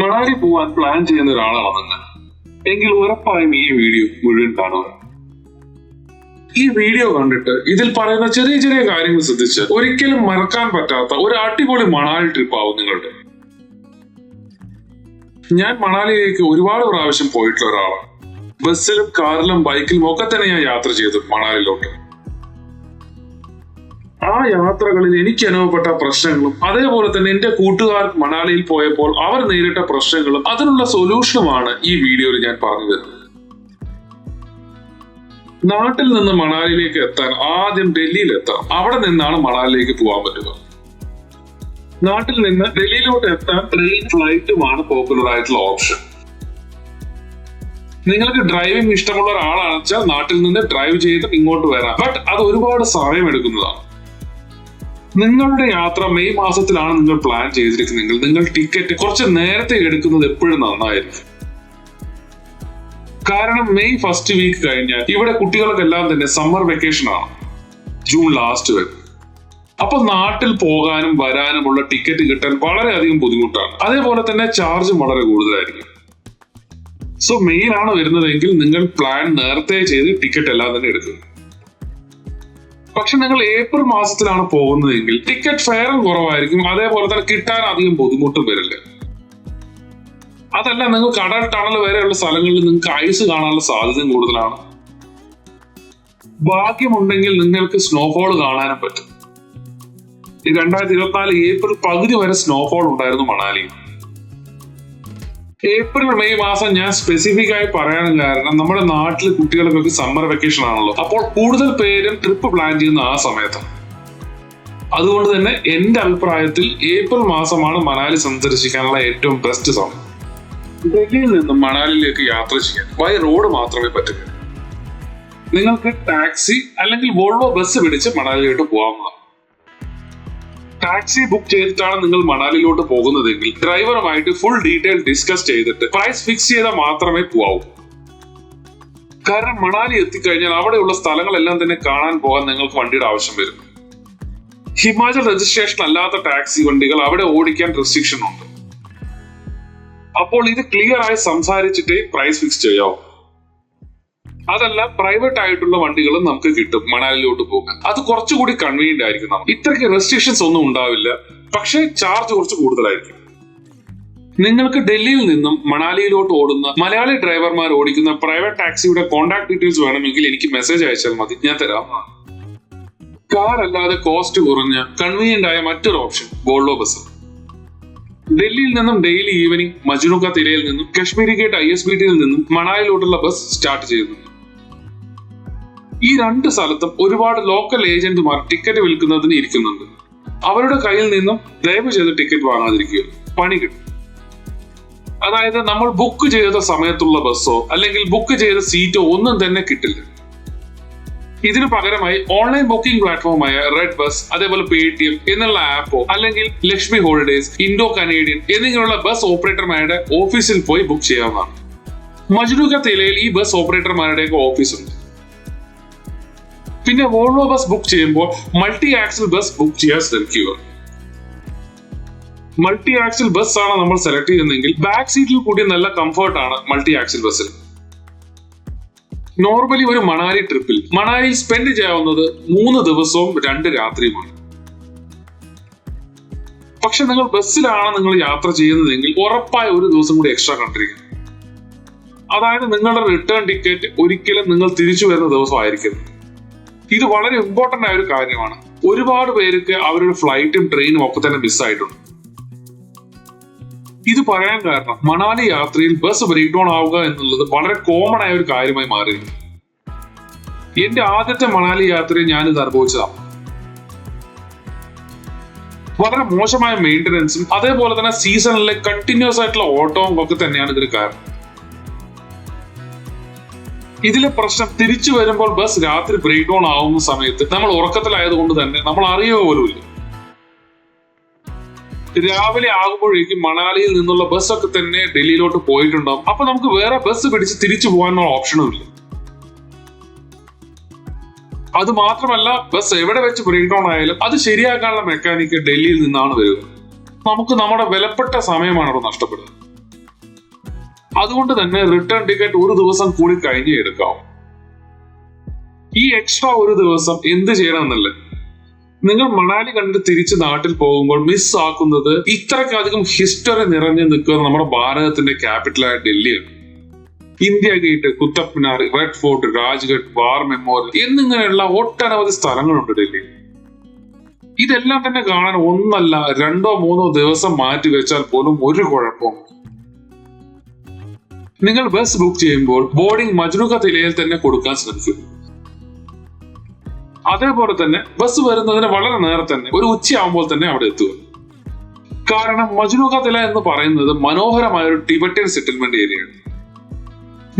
മണാലി പോവാൻ പ്ലാൻ ചെയ്യുന്ന ഒരാളാണെന്ന് എങ്കിൽ ഉറപ്പായും ഈ വീഡിയോ മുഴുവൻ കാണുക. ഈ വീഡിയോ കണ്ടിട്ട് ഇതിൽ പറയുന്ന ചെറിയ ചെറിയ കാര്യങ്ങൾ ശ്രദ്ധിച്ച് ഒരിക്കലും മറക്കാൻ പറ്റാത്ത ഒരു അടിപൊളി മണാലി ട്രിപ്പ് ആവും നിങ്ങളുടെ. ഞാൻ മണാലിയിലേക്ക് ഒരുപാട് പ്രാവശ്യം പോയിട്ടുള്ള ഒരാളാണ്. ബസ്സിലും കാറിലും ബൈക്കിലും ഒക്കെ തന്നെ ഞാൻ യാത്ര ചെയ്തു മണാലിയിലോട്ട്. ആ യാത്രകളിൽ എനിക്ക് അനുഭവപ്പെട്ട പ്രശ്നങ്ങളും അതേപോലെ തന്നെ എന്റെ കൂട്ടുകാർ മണാലിയിൽ പോയപ്പോൾ അവർ നേരിട്ട പ്രശ്നങ്ങളും അതിനുള്ള സൊല്യൂഷനുമാണ് ഈ വീഡിയോയിൽ ഞാൻ പറഞ്ഞു തരുന്നത്. നാട്ടിൽ നിന്ന് മണാലിയിലേക്ക് എത്താൻ ആദ്യം ഡൽഹിയിൽ എത്താം അവിടെ നിന്നാണ് മണാലിയിലേക്ക് പോകാൻ പറ്റുക. നാട്ടിൽ നിന്ന് ഡൽഹിയിലോട്ട് എത്താൻ ട്രെയിൻ ഫ്ലൈറ്റുമാണ് പോപ്പുലർ ആയിട്ടുള്ള ഓപ്ഷൻ നിങ്ങൾക്ക് ഡ്രൈവിംഗ് ഇഷ്ടമുള്ള ഒരാളാണെന്ന് വെച്ചാൽ നാട്ടിൽ നിന്ന് ഡ്രൈവ് ചെയ്ത് ഇങ്ങോട്ട് വരാം. ബട്ട് അത് ഒരുപാട് സമയം എടുക്കുന്നതാണ് നിങ്ങളുടെ യാത്ര മെയ് മാസത്തിലാണ് നിങ്ങൾ പ്ലാൻ ചെയ്തിരിക്കുന്നതെങ്കിൽ നിങ്ങൾ ടിക്കറ്റ് കുറച്ച് നേരത്തെ എടുക്കുന്നത് എപ്പോഴും നന്നായിരിക്കും. കാരണം മെയ് ഫസ്റ്റ് വീക്ക് കഴിഞ്ഞാൽ ഇവിടെ കുട്ടികൾക്കെല്ലാം തന്നെ സമ്മർ വെക്കേഷൻ ആണ്. ജൂൺ ലാസ്റ്റ് വരെ. അപ്പൊ നാട്ടിൽ പോകാനും വരാനുമുള്ള ടിക്കറ്റ് കിട്ടാൻ വളരെയധികം ബുദ്ധിമുട്ടാണ്. അതേപോലെ തന്നെ ചാർജും വളരെ കൂടുതലായിരിക്കും. സോ മെയിൻ ആണ് വരുന്നതെങ്കിൽ നിങ്ങൾ പ്ലാൻ നേരത്തെ ചെയ്ത് ടിക്കറ്റ് എല്ലാം തന്നെ എടുക്കുക. പക്ഷെ നിങ്ങൾ ഏപ്രിൽ മാസത്തിലാണ് പോകുന്നതെങ്കിൽ ടിക്കറ്റ് ഫെയറും കുറവായിരിക്കും. അതേപോലെ തന്നെ കിട്ടാൻ അധികം ബുദ്ധിമുട്ടും വരില്ല. അതല്ല നിങ്ങൾ കടൽ ടണൽ വരെയുള്ള സ്ഥലങ്ങളിൽ നിങ്ങൾക്ക് ഐസ് കാണാനുള്ള സാധ്യതയും കൂടുതലാണ്. ഭാഗ്യമുണ്ടെങ്കിൽ നിങ്ങൾക്ക് സ്നോഫോൾ കാണാനും പറ്റും. ഈ രണ്ടായിരത്തി ഇരുപത്തിനാല് ഏപ്രിൽ പകുതി വരെ സ്നോഫോൾ ഉണ്ടായിരുന്നു മണാലിയിൽ. ഏപ്രിൽ മെയ് മാസം ഞാൻ സ്പെസിഫിക് ആയി പറയാൻ കാരണം നമ്മുടെ നാട്ടിൽ കുട്ടികൾക്കൊക്കെ സമ്മർ വെക്കേഷൻ ആണല്ലോ. അപ്പോൾ കൂടുതൽ പേരും ട്രിപ്പ് പ്ലാൻ ചെയ്യുന്ന ആ സമയത്താണ് അതുകൊണ്ട് തന്നെ എന്റെ അഭിപ്രായത്തിൽ ഏപ്രിൽ മാസമാണ് മണാലി സന്ദർശിക്കാനുള്ള ഏറ്റവും ബെസ്റ്റ് സമയം. ഡൽഹിയിൽ നിന്നും മണാലിയിലേക്ക് യാത്ര ചെയ്യാൻ ബൈ റോഡ് മാത്രമേ പറ്റുകയുള്ളൂ നിങ്ങൾക്ക് ടാക്സി അല്ലെങ്കിൽ വോൾവോ ബസ് പിടിച്ച് മണാലിയിലോട്ട് പോകാവുന്നതാണ്. ടാക്സി ബുക്ക് ചെയ്തിട്ടാണ് നിങ്ങൾ മണാലിയിലോട്ട് പോകുന്നതെങ്കിൽ ഡ്രൈവറുമായിട്ട് ഫുൾ ഡീറ്റെയിൽ ഡിസ്കസ് ചെയ്തിട്ട് പ്രൈസ് ഫിക്സ് ചെയ്താൽ മാത്രമേ പോവാവൂ കാരണം മണാലി എത്തിക്കഴിഞ്ഞാൽ അവിടെയുള്ള സ്ഥലങ്ങളെല്ലാം തന്നെ കാണാൻ പോകാൻ നിങ്ങൾക്ക് വണ്ടിയുടെ ആവശ്യം വരും. ഹിമാചൽ രജിസ്ട്രേഷൻ അല്ലാത്ത ടാക്സി വണ്ടികൾ അവിടെ ഓടിക്കാൻ റെസ്ട്രിക്ഷൻ ഉണ്ട്. അപ്പോൾ ഇത് ക്ലിയർ ആയി സംസാരിച്ചിട്ടേ പ്രൈസ് ഫിക്സ് ചെയ്യാവൂ. അതല്ല പ്രൈവറ്റ് ആയിട്ടുള്ള വണ്ടികളും നമുക്ക് കിട്ടും മണാലിയിലോട്ട് പോകാൻ അത് കുറച്ചുകൂടി കൺവീനിയന്റ് ആയിരിക്കും നമുക്ക്. ഇത്രയ്ക്ക് റെസ്ട്രിക്ഷൻസ് ഒന്നും ഉണ്ടാവില്ല. പക്ഷേ ചാർജ് കുറച്ച് കൂടുതലായിരിക്കും. നിങ്ങൾക്ക് ഡൽഹിയിൽ നിന്നും മണാലിയിലോട്ട് ഓടുന്ന മലയാളി ഡ്രൈവർമാർ ഓടിക്കുന്ന പ്രൈവറ്റ് ടാക്സിയുടെ കോൺടാക്ട് ഡീറ്റെയിൽസ് വേണമെങ്കിൽ എനിക്ക് മെസ്സേജ് അയച്ചാൽ മതി. ഞാൻ തരാം. കാർ അല്ലാതെ കോസ്റ്റ് കുറഞ്ഞ കൺവീനിയന്റ് ആയ മറ്റൊരു ഓപ്ഷൻ ഗോൾഡോ ബസ് ഡൽഹിയിൽ നിന്നും ഡെയിലി ഈവനിങ് മജുനുക്ക തിരയിൽ നിന്നും Kashmiri gate I S B ടിയിൽ നിന്നും മണാലിയിലോട്ടുള്ള ബസ് സ്റ്റാർട്ട് ചെയ്യുന്നു ഈ രണ്ട് സ്ഥലത്തും ഒരുപാട് ലോക്കൽ ഏജന്റുമാർ ടിക്കറ്റ് വിൽക്കുന്നതിന് ഇരിക്കുന്നുണ്ട്. അവരുടെ കയ്യിൽ നിന്നും ദയവ് ചെയ്ത് ടിക്കറ്റ് വാങ്ങാതിരിക്കുക. പണി കിട്ടും. അതായത് നമ്മൾ ബുക്ക് ചെയ്ത സമയത്തുള്ള ബസ്സോ അല്ലെങ്കിൽ ബുക്ക് ചെയ്ത സീറ്റോ ഒന്നും തന്നെ കിട്ടില്ല. ഇതിനു പകരമായി ഓൺലൈൻ ബുക്കിംഗ് പ്ലാറ്റ്ഫോമായ റെഡ് ബസ് അതേപോലെ പേ ടി എം എന്നുള്ള ആപ്പോ അല്ലെങ്കിൽ ലക്ഷ്മി ഹോളിഡേസ് ഇൻഡോ കനേഡിയൻ എന്നിങ്ങനെയുള്ള ബസ് ഓപ്പറേറ്റർമാരുടെ ഓഫീസിൽ പോയി ബുക്ക് ചെയ്യാവുന്നതാണ്. മജ്നുക തിലയിൽ ഈ ബസ് ഓപ്പറേറ്റർമാരുടെയൊക്കെ ഓഫീസ് ഉണ്ട്. പിന്നെ വോൾവോ ബസ് ബുക്ക് ചെയ്യുമ്പോൾ മൾട്ടി ആക്സിൽ ബസ് ബുക്ക് ചെയ്യാൻ ശ്രമിക്കുക. മൾട്ടി ആക്സിൽ ബസ് ആണ് നമ്മൾ സെലക്ട് ചെയ്യുന്നതെങ്കിൽ ബാക്ക് സീറ്റിൽ കൂടി നല്ല കംഫർട്ട് ആണ് മൾട്ടി ആക്സിൽ ബസ്സിൽ നോർമലി ഒരു മണാലി ട്രിപ്പിൽ മണാലിയിൽ സ്പെൻഡ് ചെയ്യാവുന്നത് മൂന്ന് ദിവസവും രണ്ട് രാത്രിയുമാണ്. പക്ഷെ നിങ്ങൾ ബസ്സിലാണ് നിങ്ങൾ യാത്ര ചെയ്യുന്നതെങ്കിൽ ഉറപ്പായ ഒരു ദിവസം കൂടി എക്സ്ട്രാ കണ്ടിരിക്കും അതായത് നിങ്ങളുടെ റിട്ടേൺ ടിക്കറ്റ് ഒരിക്കലും നിങ്ങൾ തിരിച്ചു വരുന്ന ദിവസമായിരിക്കും ഇത് വളരെ ഇമ്പോർട്ടന്റ് ആയ ഒരു കാര്യമാണ്. ഒരുപാട് പേർക്ക് അവരുടെ ഫ്ലൈറ്റും ട്രെയിനും ഒക്കെ തന്നെ മിസ്സായിട്ടുണ്ട് ഇത് പറയാൻ കാരണം മണാലി യാത്രയിൽ ബസ് ബ്രേക്ക് ഡൗൺ ആവുക എന്നുള്ളത് വളരെ കോമൺ ആയ ഒരു കാര്യമായി മാറിയിരുന്നു എന്റെ ആദ്യത്തെ മണാലി യാത്രയിൽ ഞാനിത് അനുഭവിച്ചതാണ് വളരെ മോശമായ മെയിന്റനൻസും അതേപോലെ തന്നെ സീസണിലെ കണ്ടിന്യൂസ് ആയിട്ടുള്ള ഓട്ടവും ഒക്കെ തന്നെയാണ് ഇതിന് കാരണം. ഇതിലെ പ്രശ്നം തിരിച്ചു വരുമ്പോൾ ബസ് രാത്രി ബ്രേക്ക് ഡൗൺ ആവുന്ന സമയത്ത് നമ്മൾ ഉറക്കത്തിലായതുകൊണ്ട് തന്നെ നമ്മൾ അറിയുക പോലുമില്ല രാവിലെ ആകുമ്പോഴേക്കും മണാലിയിൽ നിന്നുള്ള ബസ് ഒക്കെ തന്നെ ഡൽഹിയിലോട്ട് പോയിട്ടുണ്ടാവും. അപ്പൊ നമുക്ക് വേറെ ബസ് പിടിച്ച് തിരിച്ചു പോകാനുള്ള ഓപ്ഷനും ഇല്ല. അത് മാത്രമല്ല ബസ് എവിടെ വെച്ച് ബ്രേക്ക് ഡൗൺ ആയാലും അത് ശരിയാക്കാനുള്ള മെക്കാനിക്ക് ഡൽഹിയിൽ നിന്നാണ് വരിക. നമുക്ക് നമ്മുടെ വിലപ്പെട്ട സമയമാണ് അവിടെ നഷ്ടപ്പെടുന്നത് അതുകൊണ്ട് തന്നെ റിട്ടേൺ ടിക്കറ്റ് ഒരു ദിവസം കൂടി കഴിഞ്ഞേ എടുക്കാം. ഈ എക്സ്ട്രാ ഒരു ദിവസം എന്ത് ചെയ്യണമെന്നല്ല? നിങ്ങൾ മണാലി കണ്ടിട്ട് തിരിച്ച് നാട്ടിൽ പോകുമ്പോൾ മിസ് ആക്കുന്നത് ഇത്രക്കധികം ഹിസ്റ്ററി നിറഞ്ഞു നിൽക്കുന്ന നമ്മുടെ ഭാരതത്തിന്റെ ക്യാപിറ്റലായ ഡൽഹിയാണ്. India gate Qutub Minar red fort Rajghat war memorial എന്നിങ്ങനെയുള്ള ഒട്ടനവധി സ്ഥലങ്ങളുണ്ട് ഡൽഹി. ഇതെല്ലാം തന്നെ കാണാൻ ഒന്നല്ല രണ്ടോ മൂന്നോ ദിവസം മാറ്റി വെച്ചാൽ പോലും ഒരു കുഴപ്പവും നിങ്ങൾ ബസ് ബുക്ക് ചെയ്യുമ്പോൾ ബോർഡിംഗ് മജ്നുക തിലയിൽ തന്നെ കൊടുക്കാൻ ശ്രമിക്കും. അതേപോലെ തന്നെ ബസ് വരുന്നതിന് വളരെ നേരെ തന്നെ ഒരു ഉച്ചയാകുമ്പോൾ തന്നെ അവിടെ എത്തുക. കാരണം മജ്നുക തില എന്ന് പറയുന്നത് മനോഹരമായ ഒരു ടിബറ്റൻ സെറ്റിൽമെന്റ് ഏരിയയാണ്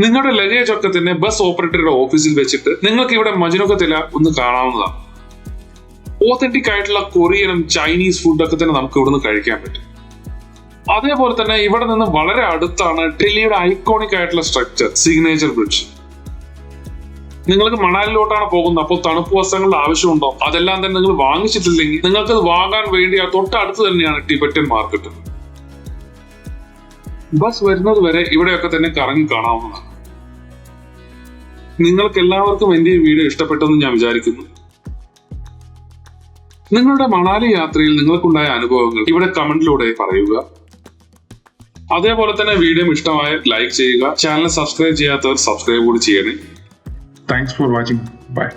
നിങ്ങളുടെ ലഗേജ് ഒക്കെ തന്നെ ബസ് ഓപ്പറേറ്ററുടെ ഓഫീസിൽ വെച്ചിട്ട് നിങ്ങൾക്ക് ഇവിടെ മജ്നുക തില ഒന്ന് കാണാവുന്നതാണ്. ഓത്തന്റിക് ആയിട്ടുള്ള കൊറിയനും ചൈനീസ് ഫുഡൊക്കെ തന്നെ നമുക്ക് ഇവിടുന്ന് കഴിക്കാൻ പറ്റും. അതേപോലെ തന്നെ ഇവിടെ നിന്ന് വളരെ അടുത്താണ് ഡൽഹിയുടെ ഐക്കോണിക് ആയിട്ടുള്ള സ്ട്രക്ചർ സിഗ്നേച്ചർ ബ്രിഡ്ജ് നിങ്ങൾക്ക് മണാലിലോട്ടാണ് പോകുന്നത്. അപ്പോൾ തണുപ്പ് വസ്ത്രങ്ങളുടെ ആവശ്യമുണ്ടോ? അതെല്ലാം തന്നെ നിങ്ങൾ വാങ്ങിച്ചിട്ടില്ലെങ്കിൽ നിങ്ങൾക്ക് അത് വാങ്ങാൻ വേണ്ടി ആ തൊട്ടടുത്ത് തന്നെയാണ് ടിബറ്റൻ മാർക്കറ്റ്. ബസ് വരുന്നത് വരെ ഇവിടെയൊക്കെ തന്നെ കറങ്ങി കാണാവുന്നതാണ്. നിങ്ങൾക്ക് എല്ലാവർക്കും എന്റെ ഈ വീഡിയോ ഇഷ്ടപ്പെട്ടെന്ന് ഞാൻ വിചാരിക്കുന്നു. നിങ്ങളുടെ മണാലി യാത്രയിൽ നിങ്ങൾക്കുണ്ടായ അനുഭവങ്ങൾ ഇവിടെ കമന്റിലൂടെ പറയുക. അതേപോലെ തന്നെ വീഡിയോ ഇഷ്ടമായ ലൈക്ക് ചെയ്യുക. ചാനൽ സബ്സ്ക്രൈബ് ചെയ്യാത്തവർ സബ്സ്ക്രൈബ് കൂടി ചെയ്യണേ. Thanks for watching Bye.